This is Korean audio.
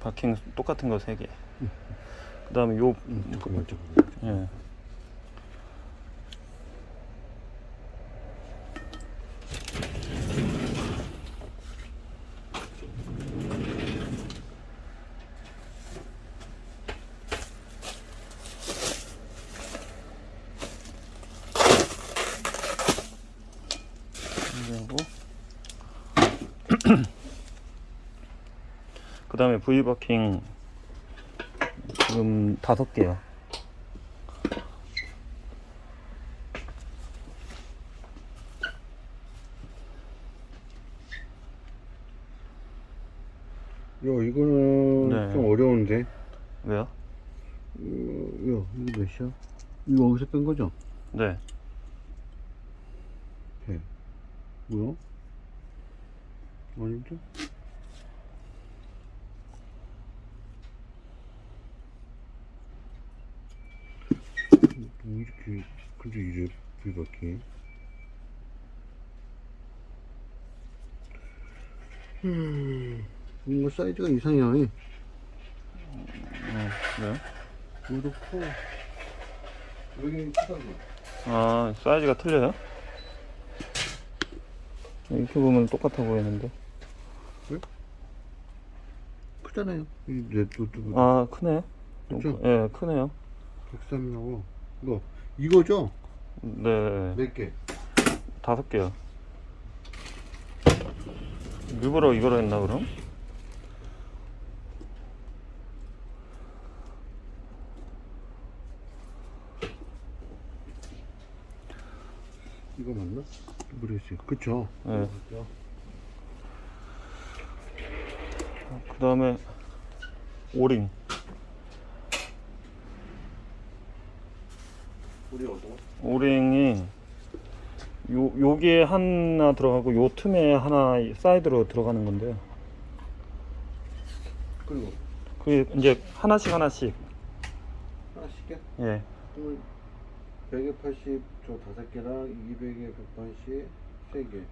바킹 똑같은 거 3개. 그 다음에 요, 음, 잠깐만 잠깐만. 예. 그리고 그 다음에 바킹 지금 다섯 개요. 야 이거는 네. 좀 어려운데. 왜요? 어, 야 이거 몇이야? 이거 어디서 뺀 거죠? 네. 배. 뭐야? 아닌데? 뭐 이렇게 근데 이래 불밖에 음 뭔가 사이즈가 이상해 음, 왜요? 그렇고 여기 크다고 아, 사이즈가 틀려요? 이렇게 보면 똑같아 보이는데. 크잖아요 이 레드도 아, 크네. 그쵸? 예, 크네요. 103이라고 이거 이거죠? 네, 몇 개? 다섯 개요. 일부러 이거로 했나, 그럼? 이거 맞나? 모르겠어요 그쵸? 네. 그 다음에, 오링. 우리 어디? 오링이, 요, 여기에 하나 들어가고, 요 틈에 하나 사이드로 들어가는 건데요. 그리고 그게 이제 하나씩 하나씩, 하나씩 해? 예. 그러면 100에 80, 저 다섯 개랑 200에 180, 세 개.